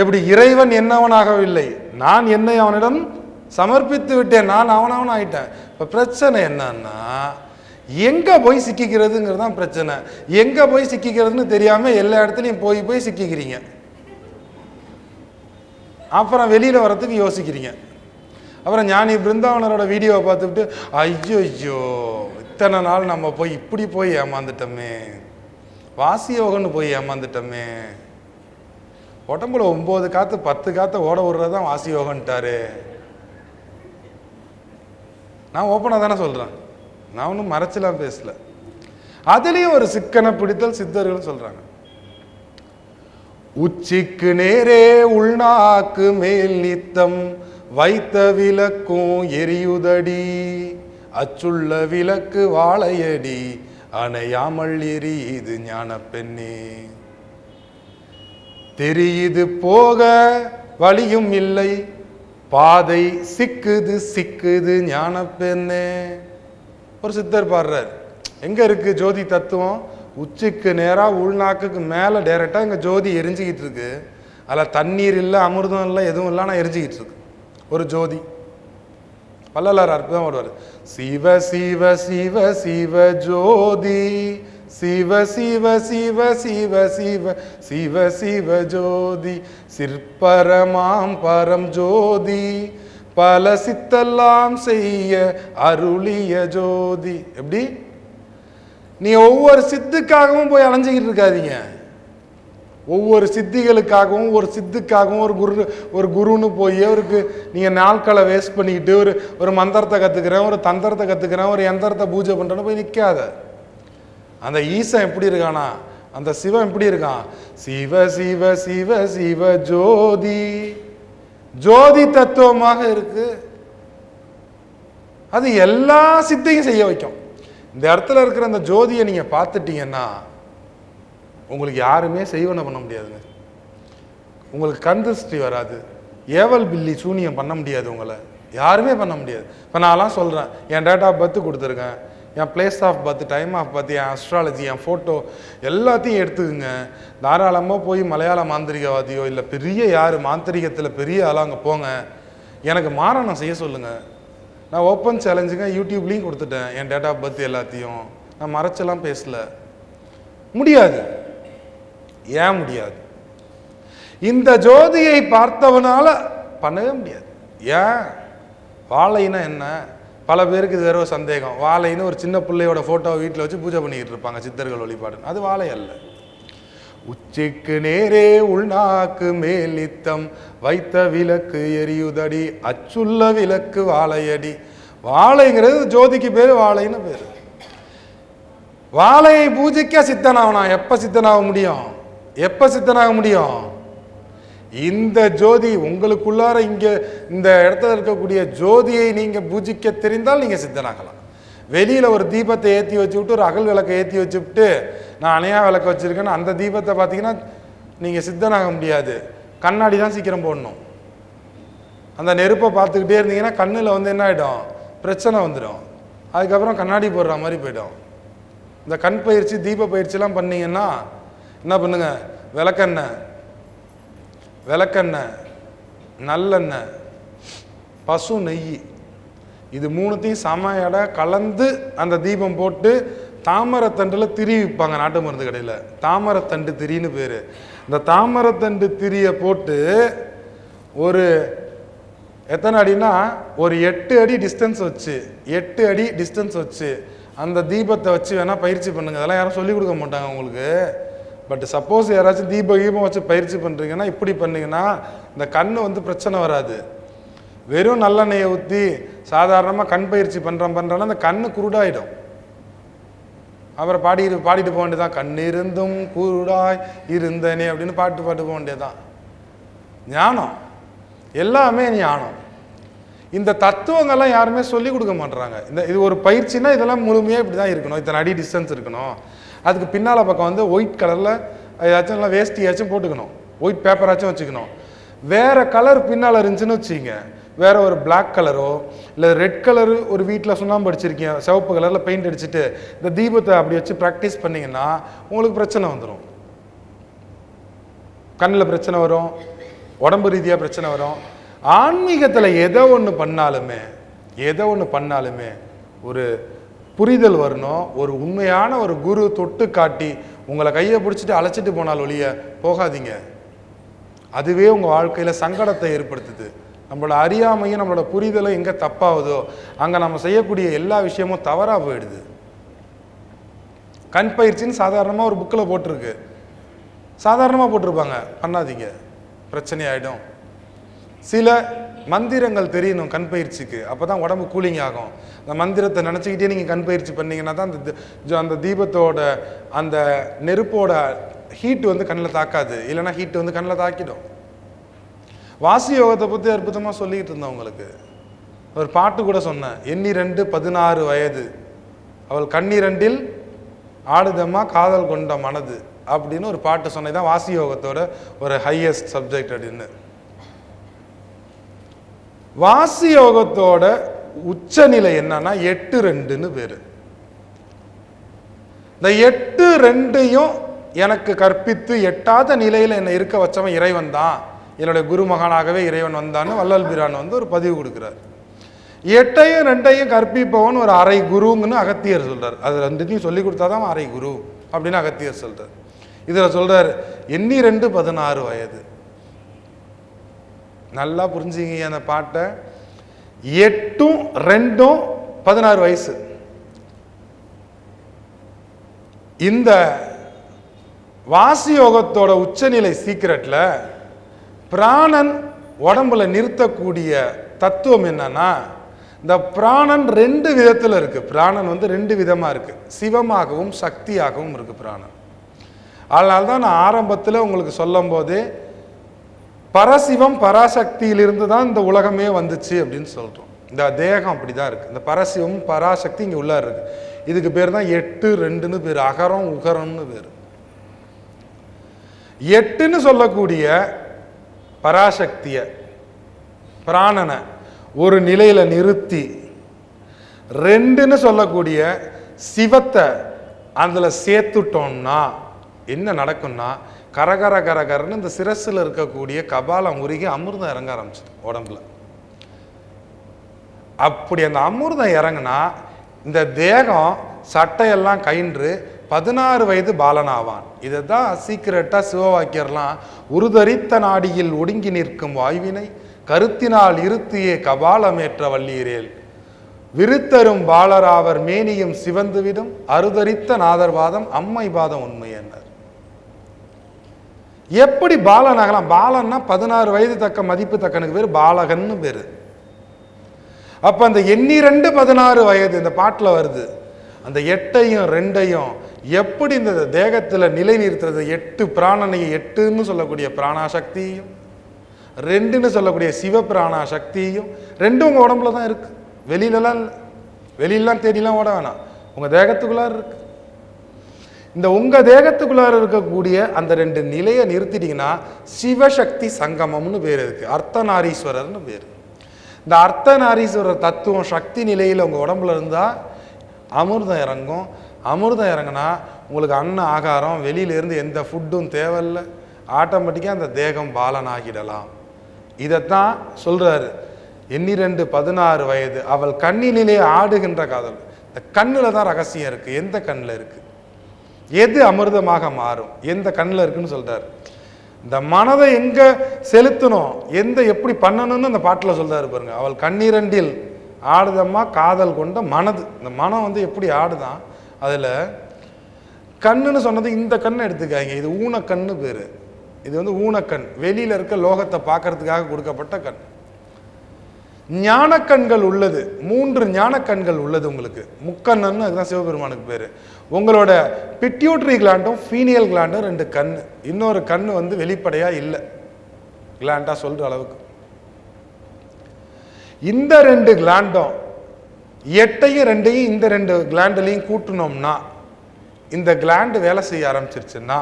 எப்படி இறைவன் என்னவனாகவில்லை? நான் என்னை அவனிடம் சமர்ப்பித்து விட்டேன். நான் அவனவன் ஆயிட்டேன். இப்போ பிரச்சனை என்னன்னா எங்கே போய் சிக்கிக்கிறதுங்கிறது தான் பிரச்சனை. எங்கே போய் சிக்கிக்கிறதுன்னு தெரியாமல் எல்லா இடத்துலையும் போய் போய் சிக்கிக்கிறீங்க. அப்புறம் வெளியில் வரத்துக்கு யோசிக்கிறீங்க. அப்புறம் ஞானி பிருந்தாவனரோட வீடியோவை பார்த்துட்டு ஐயோ ஐயோ இத்தனை நாள் நம்ம போய் இப்படி போய் ஏமாந்துட்டோமே. வாசியோகன்னு போய் ஏமாந்துட்டோமே. உடம்புல ஒம்பது காத்து பத்து காத்த ஓட விடுறது தான் வாசி யோகன்ட்டாரு நான் ஓப்பனாக தானே சொல்கிறேன் நான் ஒன்றும் மறைச்சலாம் பேசல. அதுலேயும் ஒரு சிக்கனை பிடித்தல் சித்தர்கள் சொல்கிறாங்க உச்சிக்கு நேரே உள்நாக்கு மேல் நித்தம் வைத்த விளக்கும் எரியுதடி அச்சுள்ள விளக்கு வாழையடி அணையாமல் எரியுது ஞான பெண்ணே தெரியுது போக வழியும் இல்லை. பாதை சிக்குது சிக்குது ஞான பெண்ணே ஒரு சித்தர் பாடுறார். எங்க இருக்கு ஜோதி தத்துவம்? உச்சிக்கு நேராக உள்நாக்குக்கு மேலே டேரெக்டாக இங்கே ஜோதி எரிஞ்சுக்கிட்டு இருக்கு. அதில் தண்ணீர் இல்லை அமிர்தம் இல்லை எதுவும் இல்லை ஆனால் எரிஞ்சுக்கிட்டு இருக்கு. ஒரு ஜோதி. வள்ளலார் அற்புதம் வருவார் சிவ சிவ சிவ சிவ ஜோதி சிவ சிவ சிவ சிவ சிவ சிவ சிவ ஜோதி சிற்பரமாம் பரம் ஜோதி பல சித்தெல்லாம் செய்ய அருளிய ஜோதி. எப்படி? நீ ஒவ்வொரு சித்துக்காகவும் போய் அலைஞ்சிக்கிட்டு இருக்காதீங்க. ஒவ்வொரு சித்திகளுக்காகவும் ஒரு சித்துக்காகவும் ஒரு குரு ஒரு குருன்னு போய் அவருக்கு நீங்கள் நாட்களை வேஸ்ட் பண்ணிக்கிட்டு ஒரு ஒரு மந்திரத்தை கற்றுக்கிறேன் ஒரு தந்திரத்தை கற்றுக்கிறேன் ஒரு எந்திரத்தை பூஜை பண்ணுறேன்னு போய் நிற்காத அந்த ஈசன் எப்படி இருக்கானா? அந்த சிவன் எப்படி இருக்கான்? சிவ சிவ சிவ சிவ ஜோதி. ஜோதி தத்துவமாக இருக்கு. அது எல்லா சித்தையும் செய்ய வைக்கும். இந்த இடத்துல இருக்கிற அந்த ஜோதியை நீங்க பார்த்துட்டீங்கன்னா உங்களுக்கு யாருமே செய்வன பண்ண முடியாதுங்க. உங்களுக்கு கண் திருஷ்டி வராது. ஏவல் பில்லி சூனியம் பண்ண முடியாது உங்களை. யாருமே பண்ண முடியாது. இப்போ நான்லாம் சொல்கிறேன் என் டேட் ஆஃப் பர்த் கொடுத்துருக்கேன். என் place of birth time of birth N astrology என் ஃபோட்டோ எல்லாத்தையும் எடுத்துக்குங்க. தாராளமாக போய் மலையாள மாந்திரிகவாதியோ இல்லை பெரிய யார் மாந்திரிகத்தில் பெரிய ஆளோ அங்கே போங்க. எனக்கு மாறணம் செய்ய சொல்லுங்கள் நான் ஓப்பன் சேலஞ்சுங்க யூடியூப்லேயும் கொடுத்துட்டேன் என் டேட் ஆஃப் பர்த் எல்லாத்தையும். நான் மறைச்செல்லாம் பேசல. முடியாது. ஏன் முடியாது? இந்த ஜோதியை பார்த்தவனால பண்ணவே முடியாது. ஏன்? வாழைனா என்ன? பல பேருக்கு இது வேற ஒரு சந்தேகம். வாழைன்னு ஒரு சின்ன பிள்ளையோட ஃபோட்டோவை வீட்டில் வச்சு பூஜை பண்ணிக்கிட்டு இருப்பாங்க சித்தர்கள் வழிபாடு அது வாழை அல்ல. உச்சிக்கு நேரே உள்நாக்கு மேலித்தம் வைத்த விளக்கு எரியுதடி அச்சுள்ள விளக்கு வாழையடி. வாழைங்கிறது ஜோதிக்கு பேர் வாழைன்னு பேர். வாழையை பூஜைக்க சித்தனாகணும் எப்போ சித்தனாக முடியும்? எப்போ சித்தனாக முடியும்? இந்த ஜோதி உங்களுக்குள்ளார இங்கே இந்த இடத்துல இருக்கக்கூடிய ஜோதியை நீங்கள் பூஜிக்க தெரிந்தால் நீங்கள் சித்தனாகலாம். வெளியில் ஒரு தீபத்தை ஏற்றி வச்சு விட்டு ஒரு அகல் விளக்கை ஏற்றி வச்சுவிட்டு நான் அணையா விளக்கு வச்சிருக்கேன்னு அந்த தீபத்தை பார்த்தீங்கன்னா நீங்கள் சித்தனாக முடியாது. கண்ணாடி தான் சீக்கிரம் போடணும். அந்த நெருப்பை பார்த்துக்கிட்டே இருந்தீங்கன்னா கண்ணில் வந்து என்ன ஆகிடும் பிரச்சனை வந்துடும். அதுக்கப்புறம் கண்ணாடி போடுற மாதிரி போயிடும். இந்த கண் பயிற்சி தீப பயிற்சிலாம் பண்ணிங்கன்னா என்ன பண்ணுங்கள் விளக்கெண்ணெய் விளக்கெண்ணெய் நல்லெண்ணெய் பசு நெய் இது மூணுத்தையும் சம எடை கலந்து அந்த தீபம் போட்டு தாமரத்தண்டில் திரி விற்பாங்க நாட்டு மருந்து கடையில். தாமரத்தண்டு திரின்னு பேர். இந்த தாமரத்தண்டு திரியை போட்டு ஒரு எத்தனை அடினா ஒரு எட்டு அடி டிஸ்டன்ஸ் வச்சு எட்டு அடி டிஸ்டன்ஸ் வச்சு அந்த தீபத்தை வச்சு வேணால் பயிற்சி பண்ணுங்க. அதெல்லாம் யாரும் சொல்லிக் கொடுக்க மாட்டாங்க உங்களுக்கு. பட் சப்போஸ் யாராச்சும் தீப கீபம் வச்சு பயிற்சி பண்ணுறீங்கன்னா இப்படி பண்ணீங்கன்னா இந்த கண் வந்து பிரச்சனை வராது. வெறும் நல்லெண்ணெயை ஊற்றி சாதாரணமாக கண் பயிற்சி பண்ணுறோம் பண்ணுறோன்னா அந்த கண் குருடாயிடும். அப்புறம் பாடி பாடிட்டு போக வேண்டியதான் கண்ணிருந்தும் குருடாய் இருந்தனே அப்படின்னு பாட்டு பாட்டு போக வேண்டியதுதான். ஞானம். எல்லாமே ஞானம். இந்த தத்துவங்கள்லாம் யாருமே சொல்லி கொடுக்க மாட்றாங்க. இந்த இது ஒரு பயிற்சினா இதெல்லாம் முழுமையாக இப்படி தான் இருக்கணும். இத்தனை அடி டிஸ்டன்ஸ் இருக்கணும். அதுக்கு பின்னால் பக்கம் வந்து ஒயிட் கலரில் ஏதாச்சும் இல்லை வேஷ்டியாச்சும் போட்டுக்கணும். ஒயிட் பேப்பராச்சும் வச்சுக்கணும். வேறு கலர் பின்னால் இருந்துச்சுன்னு வச்சுங்க வேறு ஒரு பிளாக் கலரோ இல்லை ரெட் கலரு ஒரு வீட்டில் சுண்ணாம்பு அடிச்சிருக்கீங்க சிவப்பு கலரில் பெயிண்ட் அடிச்சுட்டு இந்த தீபத்தை அப்படி வச்சு ப்ராக்டிஸ் பண்ணீங்கன்னா உங்களுக்கு பிரச்சனை வந்துடும் கண்ணில் பிரச்சனை வரும் உடம்பு ரீதியாக பிரச்சனை வரும். ஆன்மீகத்தில் எதை ஒன்று பண்ணாலுமே எதை ஒன்று பண்ணாலுமே ஒரு புரிதல் வரணும். ஒரு உண்மையான ஒரு குரு தொட்டு காட்டி உங்களை கையை பிடிச்சிட்டு அழைச்சிட்டு போனால் ஒழிய போகாதீங்க. அதுவே உங்கள் வாழ்க்கையில் சங்கடத்தை ஏற்படுத்துது. நம்மளோட அறியாமையும் நம்மளோட புரிதலும் எங்கே தப்பாகுதோ அங்கே நம்ம செய்யக்கூடிய எல்லா விஷயமும் தவறாக போயிடுது. கண் பயிற்சின்னு சாதாரணமாக ஒரு புக்கில் போட்டிருக்கு. சாதாரணமாக போட்டிருப்பாங்க. பண்ணாதீங்க. பிரச்சனை ஆகிடும் சில மந்திரங்கள் தெரியணும் கண் பயிற்சிக்கு. அப்போ தான் உடம்பு கூலிங் ஆகும். அந்த மந்திரத்தை நினச்சிக்கிட்டே நீங்கள் கண் பயிற்சி பண்ணீங்கன்னா தான் அந்த அந்த தீபத்தோட அந்த நெருப்போட ஹீட் வந்து கண்ணில் தாக்காது. இல்லைன்னா ஹீட் வந்து கண்ணில் தாக்கிடும். வாசி யோகத்தை பற்றி அற்புதமாக சொல்லிக்கிட்டு இருந்தேன் உங்களுக்கு. ஒரு பாட்டு கூட சொன்னேன். எண்ணி ரெண்டு பதினாறு வயது. அவள் கண்ணிரண்டில் ஆடுதம்மா காதல் கொண்ட மனது. அப்படின்னு ஒரு பாட்டு சொன்னது தான் வாசி யோகத்தோட ஒரு ஹையஸ்ட் சப்ஜெக்ட் அப்படின்னு. வாசி யோகத்தோட உச்சநிலை என்னன்னா எட்டு ரெண்டுன்னு பேரு இந்த எட்டு ரெண்டையும் எனக்கு கற்பித்து எட்டாத நிலையில என்னை இருக்க வச்சவன் இறைவன் தான். என்னுடைய குருமகனாகவே இறைவன் வந்தான்னு வள்ளல் பிரான் வந்து ஒரு பதிவு கொடுக்குறார். எட்டையும் ரெண்டையும் கற்பிப்பவன் ஒரு அரை குருங்கன்னு அகத்தியர் சொல்றார். அது ரெண்டுத்தையும் சொல்லி கொடுத்தாதான் அரை குரு அப்படின்னு அகத்தியர் சொல்றார். இதுல சொல்றார் எண்ணி ரெண்டு பதினாறு வயது. நல்லா புரிஞ்சுங்க அந்த பாட்டை. எட்டும் ரெண்டும் பதினாறு வயசு. இந்த வாசி யோகத்தோட உச்சநிலை சீக்கிரட்ல பிராணன் உடம்புல நிறுத்தக்கூடிய தத்துவம் என்னன்னா இந்த பிராணன் ரெண்டு விதத்தில் இருக்கு. பிராணன் வந்து ரெண்டு விதமா இருக்கு. சிவமாகவும் சக்தியாகவும் இருக்கு பிராணன். அதனால தான் நான் ஆரம்பத்தில் உங்களுக்கு சொல்லும் போதே பரசிவம் பராசக்தியிலிருந்து தான் இந்த உலகமே வந்துச்சு அப்படின்னு சொல்கிறோம் இந்த தேகம் அப்படிதான் இருக்குது இந்த பரசிவம் பராசக்தி இங்கே உள்ளார் இருக்குது இதுக்கு பேர் தான் எட்டு ரெண்டுன்னு பேர். அகரம் உகரம்னு பேர். எட்டுன்னு சொல்லக்கூடிய பராசக்தியை பிராணனை ஒரு நிலையில் நிறுத்தி ரெண்டுன்னு சொல்லக்கூடிய சிவத்தை அதில் சேர்த்துட்டோம்னா என்ன நடக்கும்னா கரகர கரகரன்னு இந்த சிரஸில் இருக்கக்கூடிய கபாலம் உருகி அமிர்தம் இறங்க ஆரம்பிச்சிது உடம்புல. அப்படி அந்த அமிர்தம் இறங்குனா இந்த தேகம் சட்டையெல்லாம் கயின்று பதினாறு வயது பாலனாவான். இதை தான் சீக்கிரட்டா சிவவாக்கியர்லாம் உருதரித்த நாடியில் ஒடுங்கி நிற்கும் வாய்வினை கருத்தினால் இருத்தியே கபாலமேற்ற வள்ளியரேல் விருத்தரும் பாலராவர் மேனியும் சிவந்துவிடும் அருதரித்த நாதர்வாதம் அம்மை பாதம் உண்மை என்ன? எப்படி பாலனாகலாம் பாலன்னா பதினாறு வயது தக்க மதிப்பு தக்கனுக்கு பேர் பாலகன்னு பேர். அப்ப அந்த எண்ணி ரெண்டு பதினாறு வயது இந்த பாட்டில் வருது. அந்த எட்டையும் ரெண்டையும் எப்படி இந்த தேகத்தில் நிலை நிறுத்துறது? எட்டு பிராணனையும் எட்டுன்னு சொல்லக்கூடிய பிராணாசக்தியும் ரெண்டுன்னு சொல்லக்கூடிய சிவ பிராணா சக்தியும் ரெண்டும் உங்கள் உடம்புல தான் இருக்குது வெளியிலலாம் இல்லை. வெளியிலலாம் தேடிலாம் ஓட வேணாம். உங்கள் தேகத்துக்குள்ளார இருக்குது இந்த உங்கள் தேகத்துக்குள்ளார இருக்கக்கூடிய அந்த ரெண்டு நிலையை நிறுத்திட்டிங்கன்னா சிவசக்தி சங்கமம்னு பேர் இருக்குது அர்த்தநாரீஸ்வரர்னு பேர். இந்த அர்த்தநாரீஸ்வரர் தத்துவம் சக்தி நிலையில் உங்கள் உடம்புல இருந்தால் அமிர்தம் இறங்கும். அமிர்தம் இறங்குனா உங்களுக்கு அன்ன ஆகாரம் வெளியிலேருந்து எந்த ஃபுட்டும் தேவையில்லை. ஆட்டோமேட்டிக்காக அந்த தேகம் பாலனாகிடலாம். இதைத்தான் சொல்கிறாரு எண்ணிரண்டு பதினாறு வயது. அவள் கண்ணினிலே ஆடுகின்ற காதல். இந்த கண்ணில் தான் ரகசியம் இருக்குது எந்த கண்ணில் இருக்குது எது அமிர்தமாக மாறும்? எந்த கண்ணில் இருக்குன்னு சொல்கிறார் இந்த மனதை எங்க செலுத்தணும்? எந்த எப்படி பண்ணணும்னு அந்த பாட்டில் சொல்றாரு பாருங்க. அவள் கண்ணீரண்டில் ஆடுதம்மா காதல் கொண்ட மனது. இந்த மனம் வந்து எப்படி ஆடுதான் அதில் கண்ணுன்னு சொன்னது இந்த கண்ணை எடுத்துக்காங்க இது ஊனக்கண்ணு பேர். இது வந்து ஊனக்கண். வெளியில் இருக்க லோகத்தை பார்க்கறதுக்காக கொடுக்கப்பட்ட கண். ஞானக்கண்கள் உள்ளது. மூன்று ஞானக்கண்கள் உள்ளது உங்களுக்கு. முக்கண்ணன்னு அதுதான் சிவபெருமானுக்கு பேர். உங்களோட பிட்யூட்ரி கிளாண்டும் ஃபீனியல் கிளாண்டும் ரெண்டு கண். இன்னொரு கண் வந்து வெளிப்படையாக இல்லை. கிளாண்டாக சொல்கிற அளவுக்கு. இந்த ரெண்டு கிளாண்டும் எட்டையும் ரெண்டையும் இந்த ரெண்டு கிளாண்டுலையும் கூட்டினோம்னா இந்த கிளாண்டு வேலை செய்ய ஆரம்பிச்சிருச்சுன்னா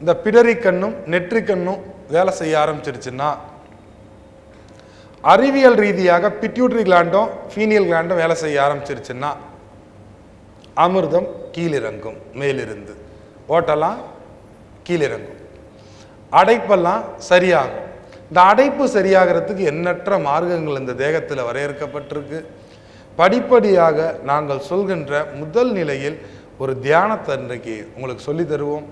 இந்த பிடரி கண்ணும் நெற்றி கண்ணும் வேலை செய்ய ஆரம்பிச்சிருச்சுன்னா அறிவியல் ரீதியாக பிட்யூட்ரி கிளாண்டும் ஃபீனியல் கிளாண்டும் வேலை செய்ய ஆரம்பிச்சிருச்சுன்னா அமிர்தம் கீழிறங்கும் மேலிருந்து. ஓட்டலாம் கீழிறங்கும். அடைப்பெல்லாம் சரியாகும். இந்த அடைப்பு சரியாகிறதுக்கு எண்ணற்ற மார்க்கங்கள் இந்த தேகத்தில் வரையறுக்கப்பட்டிருக்கு. படிப்படியாக நாங்கள் சொல்கின்ற முதல் நிலையில் ஒரு தியானத்தை இன்றைக்கு உங்களுக்கு சொல்லித் தருவோம்.